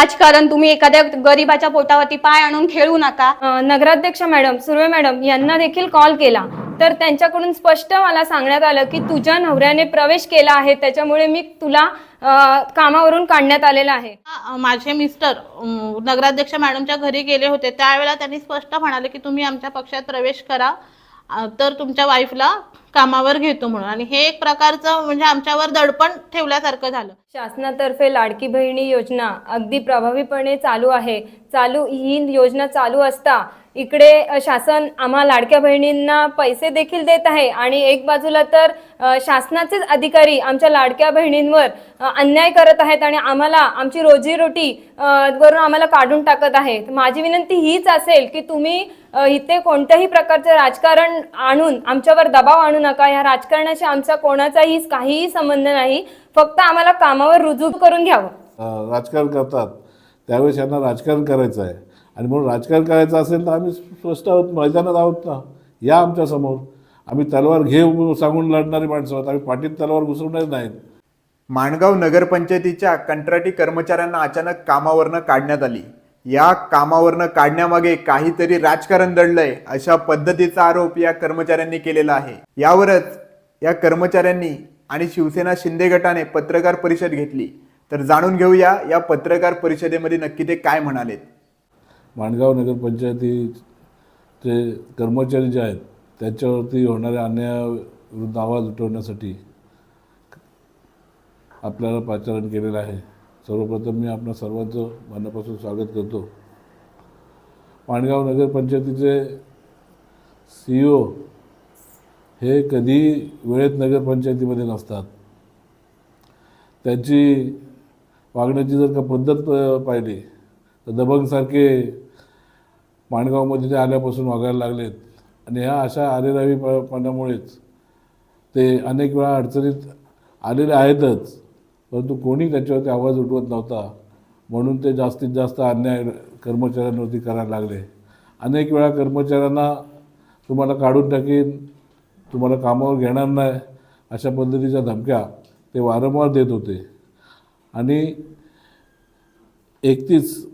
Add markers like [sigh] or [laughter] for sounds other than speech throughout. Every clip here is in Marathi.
राजकारण तुम्ही एखाद्या गरीबाच्या पोटावरती पाय आणून खेळू नका. नगराध्यक्ष मॅडम सुर्वे मॅडम यांना देखील कॉल केला. तर त्यांच्याकडून स्पष्ट मला सांगण्यात आलं की तुझ्या नवऱ्याने प्रवेश केला आहे त्याच्यामुळे मी तुला कामावरून काढण्यात आलेलं आहे. माझे मिस्टर नगराध्यक्ष मॅडमच्या घरी गेले होते. त्यावेळेला त्यांनी स्पष्ट म्हणाले की तुम्ही आमच्या पक्षात प्रवेश करा. तर तुमच्या वाईफला कामावर घेतो म्हणून. आणि हे एक प्रकारचं म्हणजे आमच्यावर दडपण ठेवल्यासारखं झालं. शासनातर्फे लाडकी बहिणी योजना अगदी प्रभावीपणे चालू आहे. चालू ही योजना चालू असता इकडे शासन आम्हा लाडक्या बहिणींना पैसे देखील देत आहे. आणि एक बाजूला तर शासनाचेच अधिकारी आमच्या लाडक्या बहिणींवर अन्याय करत आहेत आणि आम्हाला आमची रोजीरोटी वरून आम्हाला काढून टाकत आहेत. माझी विनंती हीच असेल की तुम्ही इथे कोणत्याही प्रकारचं राजकारण आणून आमच्यावर दबाव आणून नका. या राजकारणाशी आमचा कोणाचाही काहीही संबंध नाही. फक्त आम्हाला कामावर रुजू करून घ्यावं. अ, राजकारण करतात. त्यावेळेस यांना राजकारण करायचं आहे. आणि म्हणून राजकारण करायचं असेल तर आम्ही स्पष्ट आहोत मैदानात आहोत ना. या आमच्यासमोर आम्ही तलवार घेऊ सांगून लढणारी माणसं आहोत. आम्ही पाठीत तलवार घुसवणार नाहीत. माणगाव नगरपंचायतीच्या कंत्राटी कर्मचाऱ्यांना अचानक कामावरनं काढण्यात आली. या कामावरनं काढण्यामागे काहीतरी राजकारण दडलंय अशा पद्धतीचा आरोप या कर्मचाऱ्यांनी केलेला आहे. यावरच या कर्मचाऱ्यांनी आणि शिवसेना शिंदे गटाने पत्रकार परिषद घेतली. तर जाणून घेऊया या पत्रकार परिषदेमध्ये नक्की ते काय म्हणालेत. माणगाव नगरपंचायतीचे कर्मचारी जे आहेत त्याच्यावरती होणाऱ्या अन्यायाविरुद्ध आवाज उठवण्यासाठी आपल्याला पाचारण केलेलं आहे. सर्वप्रथम मी आपणा सर्वांचं मनापासून स्वागत करतो. माणगाव नगरपंचायतीचे सी ओ हे कधी वेळेत नगरपंचायतीमध्ये नसतात. त्यांची वागण्याची जर का पद्धत प- पाहिली तर दबंगसारखे माणगावमध्ये ते आल्यापासून वागायला लागलेत. आणि ह्या अशा आरेरावीपणामुळेच ते अनेक वेळा अडचणीत आलेले आहेतच. परंतु कोणी त्याच्यावरती आवाज उठवत नव्हता. म्हणून ते जास्तीत जास्त अन्याय कर्मचाऱ्यांवरती करायला लागले. अनेक वेळा कर्मचाऱ्यांना तुम्हाला काढून टाकीन तुम्हाला कामावर घेणार नाही अशा पद्धतीच्या धमक्या ते वारंवार देत होते. आणि एकतीस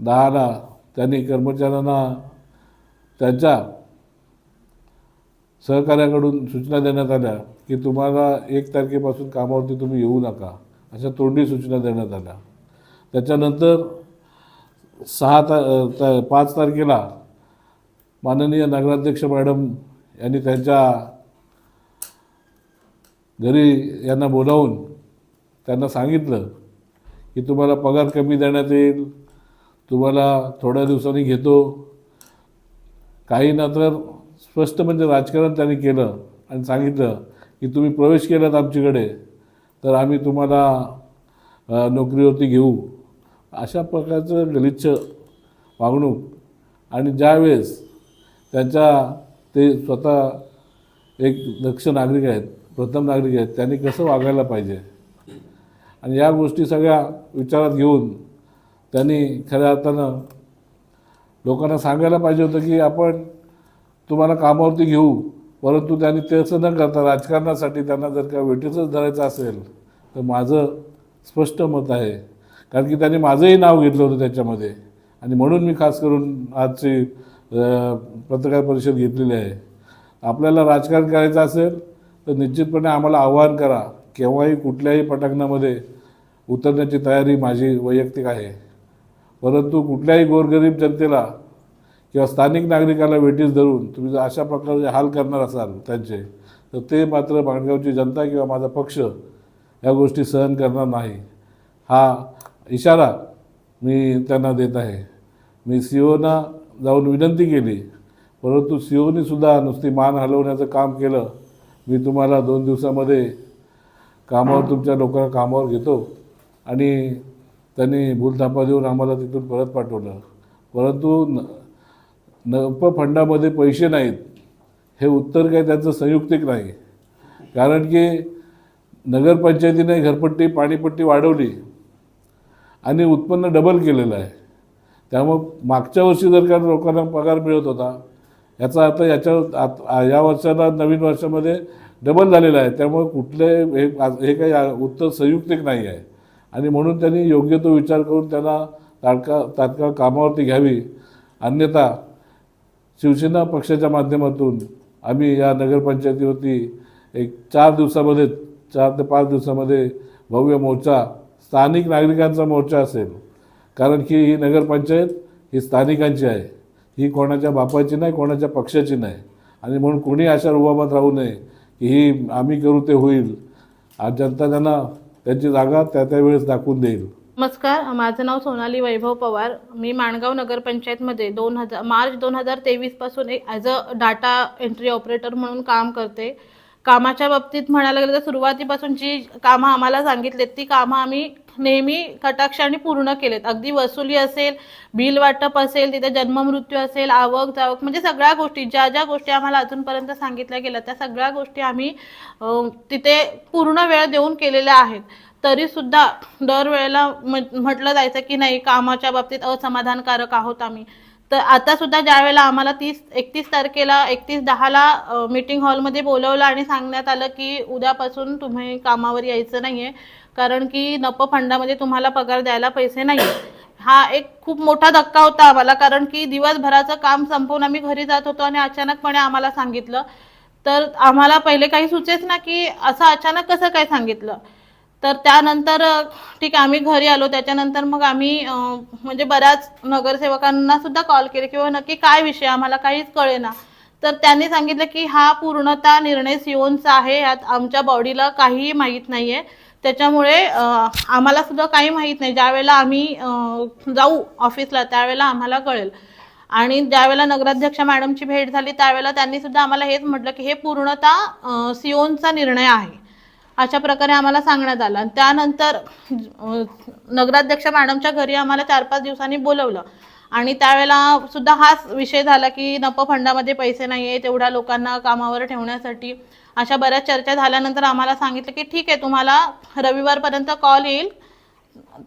दहाला त्यांनी कर्मचाऱ्यांना त्यांच्या सहकार्याकडून सूचना देण्यात आल्या की तुम्हाला एक तारखेपासून कामावरती तुम्ही येऊ नका अशा तोंडी सूचना देण्यात आल्या. त्याच्यानंतर सहा ता ता पाच तारखेला माननीय नगराध्यक्ष मॅडम यांनी त्यांच्या घरी यांना बोलावून त्यांना सांगितलं की तुम्हाला पगार कमी देण्यात येईल तुम्हाला थोड्या दिवसांनी घेतो. काही ना तर स्पष्ट म्हणजे राजकारण त्यांनी केलं आणि सांगितलं की तुम्ही प्रवेश केलात आमच्याकडे तर आम्ही तुम्हाला नोकरीवरती घेऊ. अशा प्रकारचं गलिच्छ वागणूक. आणि ज्यावेळेस त्यांच्या ते स्वतः एक दक्ष नागरिक आहेत प्रथम नागरिक आहेत त्यांनी कसं वागायला पाहिजे? आणि या गोष्टी सगळ्या विचारात घेऊन त्यांनी खऱ्या अर्थानं लोकांना सांगायला पाहिजे होतं की आपण तुम्हाला कामावरती घेऊ परंतु त्यांनी तसं न करता राजकारणासाठी त्यांना जर का वेटीचंच धरायचं असेल तर माझं स्पष्ट मत आहे. कारण की त्यांनी माझंही नाव घेतलं होतं त्याच्यामध्ये. आणि म्हणून मी खास करून आजची पत्रकार परिषद घेतलेली आहे. आपल्याला राजकारण करायचं असेल तर निश्चितपणे आम्हाला आवाहन करा. केव्हाही कुठल्याही पटांगणामध्ये उतरण्याची तयारी माझी वैयक्तिक आहे. परंतु कुठल्याही गोरगरीब जनतेला किंवा स्थानिक नागरिकाला वेटीस धरून तुम्ही जर अशा प्रकारचे हाल करणार असाल त्यांचे तर ते मात्र माणगावची जनता किंवा माझा पक्ष या गोष्टी सहन करणार नाही. हा इशारा मी त्यांना देत आहे. मी सी ओना जाऊन विनंती केली परंतु सी ओनीसुद्धा नुसती मान हलवण्याचं काम केलं. मी तुम्हाला दोन दिवसामध्ये कामावर तुमच्या लोकांना कामावर घेतो. आणि त्यांनी भूलथापा देऊन आम्हाला तिथून परत पाठवलं. परंतु न नप फंडामध्ये पैसे नाहीत. हे उत्तर काही त्यांचं संयुक्तिक नाही. कारण की नगरपंचायतीने घरपट्टी पाणीपट्टी वाढवली आणि उत्पन्न डबल केलेलं आहे. त्यामुळं मागच्या वर्षी जर का लोकांना पगार मिळत होता याचा आता याच्यावर आत- या वर्षाला नवीन वर्षामध्ये डबल झालेला आहे. त्यामुळे कुठले हे हे काही उत्तर संयुक्तिक नाही आहे. आणि म्हणून त्यांनी योग्य तो विचार करून त्यांना तात्काळ तात्काळ कामावरती घ्यावी. अन्यथा शिवसेना पक्षाच्या माध्यमातून आम्ही या नगरपंचायतीवरती एक चार दिवसामध्ये चार ते पाच दिवसामध्ये भव्य मोर्चा स्थानिक नागरिकांचा मोर्चा असेल. कारण की ही नगरपंचायत ही स्थानिकांची आहे. ही कोणाच्या बापाची नाही कोणाच्या पक्षाची नाही. आणि म्हणून कोणी अशा रुबाबात राहू नये की ही आम्ही करू ते होईल. आज जनता त्यांना त्यांची जागा त्या त्या वेळेस दाखवून देईल. नमस्कार माझं नाव सोनाली वैभव पवार. मी माणगाव नगरपंचायतमध्ये दोन हजार मार्च दोन हजार तेवीसपासून एक as a data entry operator म्हणून काम करते. कामाच्या बाबतीत म्हणायला गेलं तर सुरुवातीपासून जी कामं आम्हाला सांगितलेत ती कामं आम्ही नेहमी कटाक्षाने पूर्ण केलेत. अगदी वसुली असेल बिल वाटप असेल तिथे जन्ममृत्यू असेल आवक जावक म्हणजे सगळ्या गोष्टी ज्या ज्या गोष्टी आम्हाला अजूनपर्यंत सांगितल्या गेल्या त्या सगळ्या गोष्टी आम्ही तिथे पूर्ण वेळ देऊन केलेल्या आहेत. तरीसुद्धा दरवेळेला म्हटलं जायचं की नाही कामाच्या बाबतीत असमाधानकारक आहोत आम्ही. तर आता सुद्धा ज्या वेळेला आम्हाला तीस एकतीस तारखेला एकतीस दहाला मीटिंग हॉलमध्ये बोलवलं आणि सांगण्यात आलं की उद्यापासून तुम्ही कामावर यायचं नाही आहे कारण की नप फंडामध्ये तुम्हाला पगार द्यायला पैसे नाही हा एक खूप मोठा धक्का होता आम्हाला कारण की दिवसभराचं काम संपवून आम्ही घरी जात होतो आणि अचानकपणे आम्हाला सांगितलं. तर आम्हाला पहिले काही सुचेच ना की असं अचानक कसं काय सांगितलं? तर त्यानंतर ठीक आहे आम्ही घरी आलो. त्याच्यानंतर मग आम्ही म्हणजे बऱ्याच नगरसेवकांना सुद्धा कॉल केले किंवा हो, नक्की काय विषय? आम्हाला काहीच कळेना. तर त्यांनी सांगितलं की हा पूर्णतः निर्णय सिओनचा आहे. यात आमच्या बॉडीला काहीही माहीत नाही आहे त्याच्यामुळे आम्हाला सुद्धा काही माहीत नाही. ज्यावेळेला आम्ही जाऊ ऑफिसला त्यावेळेला आम्हाला कळेल. आणि ज्यावेळेला नगराध्यक्ष मॅडमची भेट झाली त्यावेळेला त्यांनी सुद्धा आम्हाला हेच म्हटलं की हे पूर्णतः सिओनचा निर्णय आहे. अशा प्रकारे आम्हाला सांगण्यात आलं. आणि त्यानंतर नगराध्यक्ष मॅडमच्या घरी आम्हाला चार पाच दिवसांनी बोलवलं. आणि त्यावेळेला सुद्धा हाच विषय झाला की नप फंडामध्ये पैसे नाही आहे तेवढ्या लोकांना कामावर ठेवण्यासाठी अशा बऱ्याच चर्चा झाल्यानंतर आम्हाला सांगितलं की ठीक आहे तुम्हाला रविवारपर्यंत कॉल येईल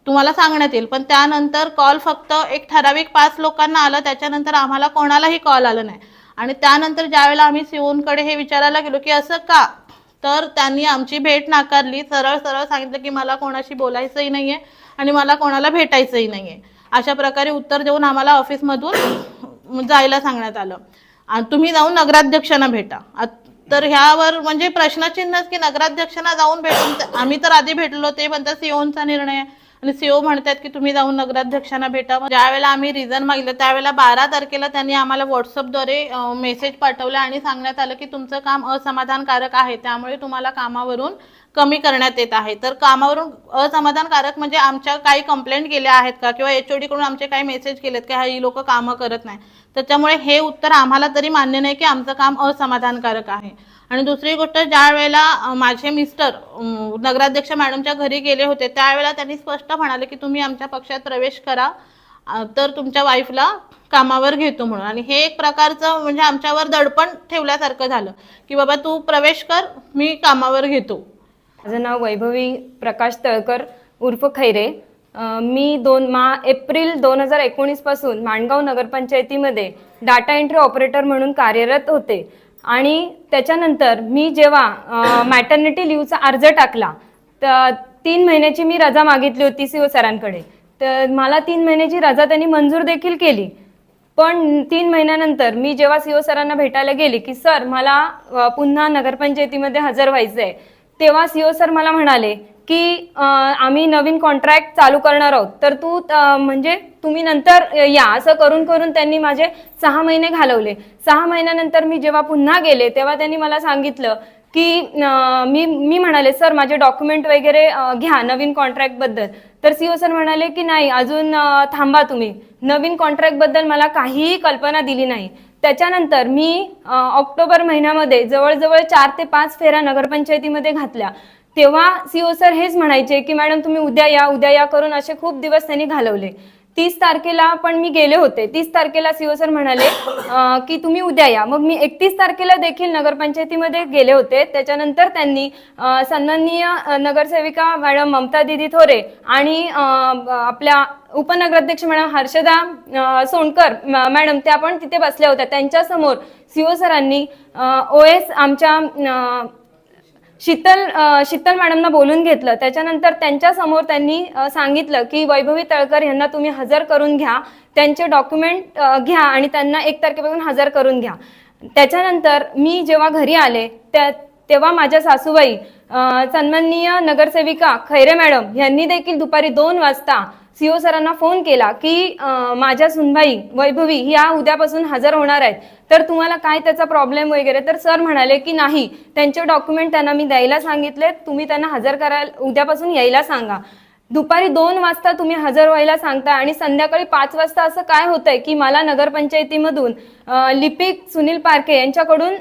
तुम्हाला सांगण्यात येईल. पण त्यानंतर कॉल फक्त एक ठराविक पाच लोकांना आलं त्याच्यानंतर आम्हाला कोणालाही कॉल आला नाही. आणि त्यानंतर ज्यावेळेला आम्ही सिओनकडे हे विचारायला गेलो की असं का? तर त्यांनी आमची भेट नाकारली. सरळ सरळ सांगितलं की मला कोणाशी बोलायचंही नाही आहे आणि मला कोणाला भेटायचंही नाही आहे अशा प्रकारे उत्तर देऊन आम्हाला ऑफिसमधून [clears throat] जायला सांगण्यात आलं. आणि तुम्ही जाऊन नगराध्यक्षांना भेटा. तर ह्यावर म्हणजे प्रश्नचिन्हच की नगराध्यक्षांना जाऊन भेटून आम्ही तर आधी भेटलो ते म्हणतात सीओनचा निर्णय आहे आणि सीओ म्हणतात की तुम्ही जाऊन नगराध्यक्षांना भेटा. ज्यावेळेला आम्ही रिझन मागितलं त्यावेळेला बारा तारखेला त्यांनी आम्हाला व्हॉट्सअपद्वारे मेसेज पाठवला आणि सांगण्यात आलं की तुमचं काम असमाधानकारक आहे. त्यामुळे तुम्हाला कामावरून कमी करण्यात येत आहे. तर कामावरून असमाधानकारक म्हणजे आमच्या काही कंप्लेंट केल्या आहेत का? किंवा एच कडून आमचे काही मेसेज केलेत की? ही लोक कामं करत नाही त्याच्यामुळे हे उत्तर आम्हाला तरी मान्य नाही की आमचं काम असमाधानकारक आहे. आणि दुसरी गोष्ट ज्या वेळेला माझे मिस्टर नगराध्यक्ष मॅडमच्या घरी गेले होते त्यावेळेला त्यांनी स्पष्ट म्हणाले की तुम्ही आमच्या पक्षात प्रवेश करा तर तुमच्या वाईफला कामावर घेतो म्हणून. आणि हे एक प्रकारचं म्हणजे आमच्यावर दडपण ठेवल्यासारखं झालं की बाबा तू प्रवेश कर मी कामावर घेतो. माझं नाव वैभवी प्रकाश तळकर उर्फ खैरे. मी दोन मा एप्रिल दोन हजार एकोणीसपासून माणगाव नगरपंचायतीमध्ये डाटा एंट्री ऑपरेटर म्हणून कार्यरत होते. आणि त्याच्यानंतर मी जेव्हा मॅटर्निटी लिव्हचा अर्ज टाकला तर तीन महिन्याची मी रजा मागितली होती सी ओ सरांकडे. तर मला तीन महिन्याची रजा त्यांनी मंजूर देखील केली. पण तीन महिन्यानंतर मी जेव्हा सीओ सरांना भेटायला गेले की सर मला पुन्हा नगरपंचायतीमध्ये हजर व्हायचं आहे तेव्हा सीओ सर मला म्हणाले की आम्ही नवीन कॉन्ट्रॅक्ट चालू करणार आहोत. तर तू म्हणजे तुम्ही नंतर या. असं करून करून त्यांनी माझे सहा महिने घालवले. सहा महिन्यानंतर मी जेव्हा पुन्हा गेले तेव्हा त्यांनी मला सांगितलं की मी मी म्हणाले सर माझे डॉक्युमेंट वगैरे घ्या नवीन कॉन्ट्रॅक्टबद्दल तर सीओ सर म्हणाले की नाही अजून थांबा तुम्ही. नवीन कॉन्ट्रॅक्टबद्दल मला काहीही कल्पना दिली नाही. त्याच्यानंतर मी ऑक्टोबर महिन्यामध्ये जवळजवळ चार ते पाच फेऱ्या नगरपंचायतीमध्ये घातल्या. तेव्हा सीओ सर हेच म्हणायचे की मॅडम तुम्ही उद्या या उद्या या करून असे खूप दिवस त्यांनी घालवले. तीस तारखेला पण मी गेले होते. तीस तारखेला सीओ सर म्हणाले की तुम्ही उद्या या. मग मी एकतीस तारखेला देखील नगरपंचायतीमध्ये गेले होते. त्याच्यानंतर त्यांनी सन्माननीय नगरसेविका मॅडम ममता दिदी थोरे आणि आपल्या उपनगराध्यक्ष मॅडम हर्षदा सोनकर मॅडम त्या पण तिथे बसल्या होत्या. त्यांच्यासमोर सीओ सरांनी ओ एस आमच्या शीतल शीतल मॅडमना बोलून घेतलं. त्याच्यानंतर त्यांच्यासमोर त्यांनी सांगितलं की वैभवी तळकर यांना तुम्ही हजर करून घ्या. त्यांचे डॉक्युमेंट घ्या आणि त्यांना एक तारखेपासून हजर करून घ्या. त्याच्यानंतर मी जेव्हा घरी आले त्या तेव्हा माझ्या सासूबाई सन्माननीय नगरसेविका खैरे मॅडम यांनी देखील दुपारी दोन वाजता सीओ सरांना फोन केला की माझ्या सुनबाई वैभवी ह्या उद्यापासून हजर होणार आहेत. तर तुम्हाला काय त्याचा प्रॉब्लेम वगैरे? तर सर म्हणाले की नाही त्यांचे डॉक्युमेंट त्यांना मी द्यायला सांगितले तुम्ही त्यांना हजर करायला उद्यापासून यायला सांगा. दुपारी दोन वाजता तुम्ही हजर व्हायला सांगता आणि संध्याकाळी पाच वाजता असं काय होतंय की मला नगरपंचायतीमधून लिपिक सुनील पारखे यांच्याकडून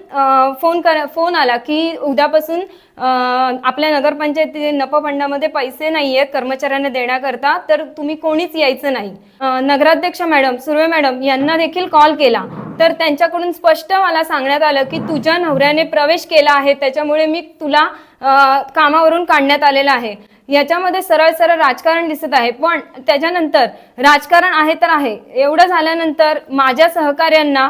फोन कर फोन आला की उद्यापासून आपल्या नगरपंचायती नफा पैसे नाही आहेत कर्मचाऱ्यांना देण्याकरता तर तुम्ही कोणीच यायचं नाही. नगराध्यक्ष मॅडम सुर्वे मॅडम यांना देखील कॉल केला. तर त्यांच्याकडून स्पष्ट मला सांगण्यात आलं की तुझ्या नवऱ्याने प्रवेश केला आहे त्याच्यामुळे मी तुला कामावरून काढण्यात आलेलं आहे. याच्यामध्ये सरळ सरळ राजकारण दिसत आहे. पण त्याच्यानंतर राजकारण आहे तर आहे. एवढं झाल्यानंतर माझ्या सहकार्यांना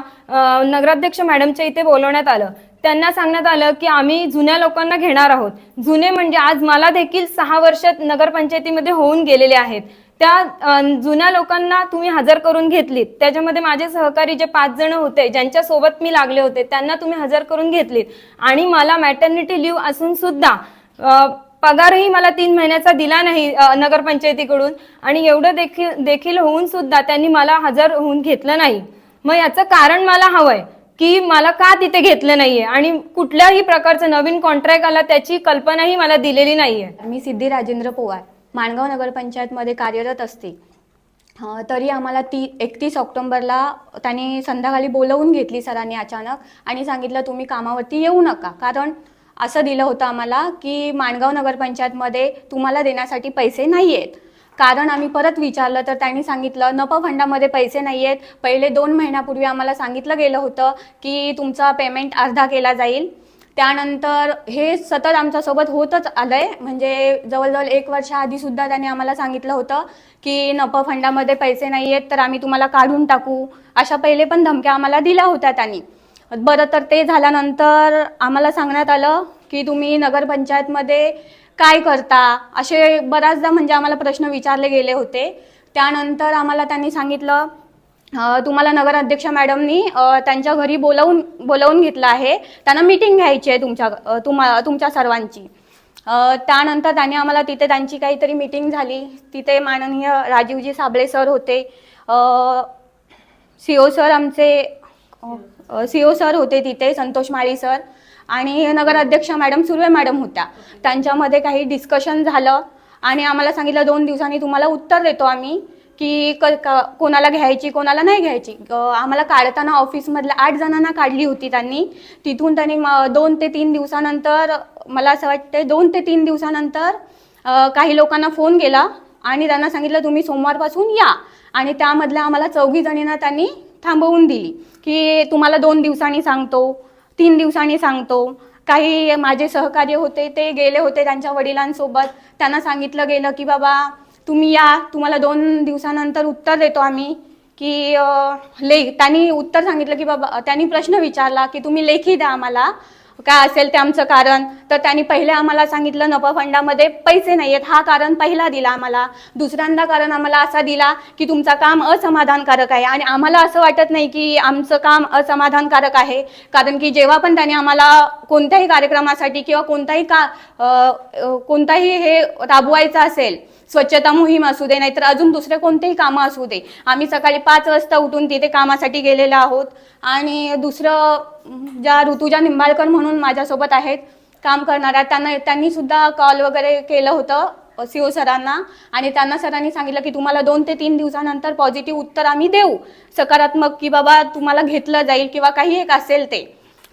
नगराध्यक्ष मॅडमच्या इथे बोलवण्यात आलं. त्यांना सांगण्यात आलं की आम्ही जुन्या लोकांना घेणार आहोत. जुने म्हणजे आज मला देखील सहा वर्ष नगरपंचायतीमध्ये होऊन गेलेले आहेत. त्या जुन्या लोकांना तुम्ही हजर करून घेतलीत. त्याच्यामध्ये माझे सहकारी जे पाच जण होते ज्यांच्या सोबत मी लागले होते त्यांना तुम्ही हजर करून घेतलीत. आणि मला मॅटर्निटी लिव्ह असून सुद्धा पगारही मला तीन महिन्याचा दिला नाही नगरपंचायतीकडून. आणि एवढं देखील देखील होऊन सुद्धा त्यांनी मला हजर होऊन घेतलं नाही. मग याचं कारण मला हवंय की मला का तिथे घेतलं नाहीये? आणि कुठल्याही प्रकारचं नवीन कॉन्ट्रॅक्ट आला त्याची कल्पनाही मला दिलेली नाहीये. मी सिद्धी राजेंद्र पोवार माणगाव नगरपंचायतमध्ये कार्यरत असते. तरी आम्हाला ती एकतीस ऑक्टोंबरला त्यांनी संध्याकाळी बोलवून घेतली सरांनी अचानक आणि सांगितलं तुम्ही कामावरती येऊ नका कारण असं दिलं होतं आम्हाला की माणगाव नगरपंचायतमध्ये तुम्हाला देण्यासाठी पैसे नाही आहेत कारण आम्ही परत विचारलं तर त्यांनी सांगितलं नप फंडामध्ये पैसे नाही आहेत पहिले दोन महिन्यापूर्वी आम्हाला सांगितलं गेलं होतं की तुमचा पेमेंट अर्धा केला जाईल. त्यानंतर हे सतत आमच्यासोबत होतच आलं आहे म्हणजे जवळजवळ एक वर्षाआधी सुद्धा त्यांनी आम्हाला सांगितलं होतं की नप फंडामध्ये पैसे नाही आहेत तर आम्ही तुम्हाला काढून टाकू. अशा पहिले पण धमक्या आम्हाला दिल्या होत्या त्यांनी. बरं तर ते झाल्यानंतर आम्हाला सांगण्यात आलं की तुम्ही नगरपंचायतमध्ये काय करता? असे बऱ्याचदा म्हणजे आम्हाला प्रश्न विचारले गेले होते. त्यानंतर आम्हाला त्यांनी सांगितलं तुम्हाला नगराध्यक्ष मॅडमनी त्यांच्या घरी बोलवून बोलवून घेतलं आहे. त्यांना मीटिंग घ्यायची आहे तुमच्या तुम्हा तुमच्या सर्वांची. त्यानंतर त्यांनी आम्हाला तिथे त्यांची काहीतरी मीटिंग झाली. तिथे माननीय राजीवजी साबळे सर होते. सी ओ सर आमचे सी ओ सर होते तिथे संतोष माळी सर आणि नगराध्यक्ष मॅडम सुर्वे मॅडम होत्या. त्यांच्यामध्ये काही डिस्कशन झालं आणि आम्हाला सांगितलं दोन दिवसांनी तुम्हाला उत्तर देतो आम्ही की क कोणाला घ्यायची कोणाला नाही घ्यायची. आम्हाला काढताना ऑफिसमधल्या आठ जणांना काढली होती त्यांनी. तिथून त्यांनी म- दोन ते तीन दिवसानंतर मला असं वाटते दोन ते तीन दिवसानंतर काही लोकांना फोन केला आणि त्यांना सांगितलं तुम्ही सोमवारपासून या. आणि त्यामधल्या आम्हाला चौघी जणींना त्यांनी थांबवून दिली की तुम्हाला दोन दिवसांनी सांगतो तीन दिवसांनी सांगतो. काही माझे सहकार्य होते ते गेले होते त्यांच्या वडिलांसोबत. त्यांना सांगितलं गेलं की बाबा तुम्ही या तुम्हाला दोन दिवसानंतर उत्तर देतो आम्ही. की ले त्यांनी उत्तर सांगितलं की बाबा त्यांनी प्रश्न विचारला की तुम्ही लेखी द्या आम्हाला. काय असेल ते आमचं कारण. तर त्यांनी पहिले आम्हाला सांगितलं नफा फंडामध्ये पैसे नाही आहेत हा कारण पहिला दिला आम्हाला. दुसऱ्यांदा कारण आम्हाला असा दिला की तुमचं काम असमाधानकारक आहे. आणि आम्हाला असं वाटत नाही की आमचं काम असमाधानकारक आहे. कारण की जेव्हा पण त्यांनी आम्हाला कोणत्याही कार्यक्रमासाठी किंवा कोणताही का कोणताही हे राबवायचं असेल स्वच्छता मोहीम असू दे नाहीतर अजून दुसरे कोणतेही कामं असू दे. आम्ही सकाळी पाच वाजता उठून तिथे कामासाठी गेलेलो आहोत. आणि दुसरं ज्या ऋतुजा निंबाळकर म्हणून माझ्यासोबत आहेत काम करणाऱ्या त्यांना त्यांनी सुद्धा कॉल वगैरे केलं होतं सी ओ सरांना. आणि त्यांना सरांनी सांगितलं की तुम्हाला दोन ते तीन दिवसानंतर पॉझिटिव्ह उत्तर आम्ही देऊ. सकारात्मक की बाबा तुम्हाला घेतलं जाईल किंवा काही एक असेल ते.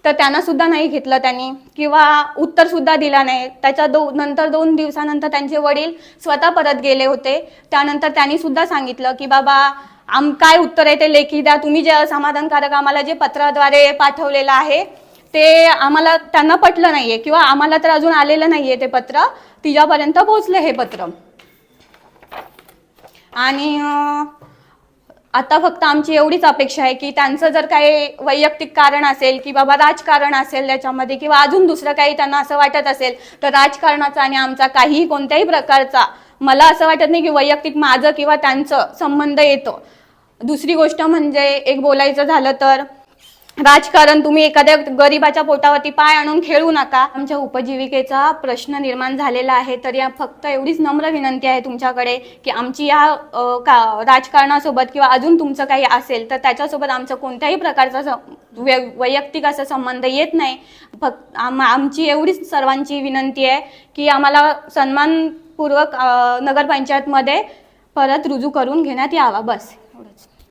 तर त्यांना सुद्धा नाही घेतलं त्यांनी किंवा उत्तर सुद्धा दिला नाही. त्याच्या दो नंतर दोन दिवसानंतर त्यांचे वडील स्वतः परत गेले होते. त्यानंतर त्यांनी सुद्धा सांगितलं की बाबा आम काय उत्तर आहे ते लेखी द्या. तुम्ही जे असमाधानकारक आम्हाला जे पत्राद्वारे पाठवलेलं आहे ते आम्हाला त्यांना पटलं नाहीये किंवा आम्हाला तर अजून आलेलं नाहीये ते पत्र. तिच्यापर्यंत पोहोचलं हे पत्र. आणि आता फक्त आमची एवढीच अपेक्षा आहे की त्यांचं जर काही वैयक्तिक कारण असेल की बाबा राजकारण असेल त्याच्यामध्ये किंवा अजून दुसरं काही त्यांना असं वाटत असेल तर राजकारणाचा आणि आमचा काहीही कोणत्याही प्रकारचा मला असं वाटत नाही की वैयक्तिक माझं किंवा त्यांचं संबंध येतो. दुसरी गोष्ट म्हणजे एक बोलायचं झालं तर राजकारण तुम्ही एखाद्या गरिबाच्या पोटावरती पाय आणून खेळू नका. आमच्या उपजीविकेचा प्रश्न निर्माण झालेला आहे. तर या फक्त एवढीच नम्र विनंती आहे तुमच्याकडे की आमची या अ, का राजकारणासोबत किंवा अजून तुमचं काही असेल तर त्याच्यासोबत आमचं कोणत्याही प्रकारचा स- वै- वैयक्तिक असा संबंध येत नाही. फक्त आम आमची एवढीच सर्वांची विनंती आहे की आम्हाला सन्मानपूर्वक अ, नगरपंचायतमध्ये परत रुजू करून घेण्यात यावा. बस. एवढंच.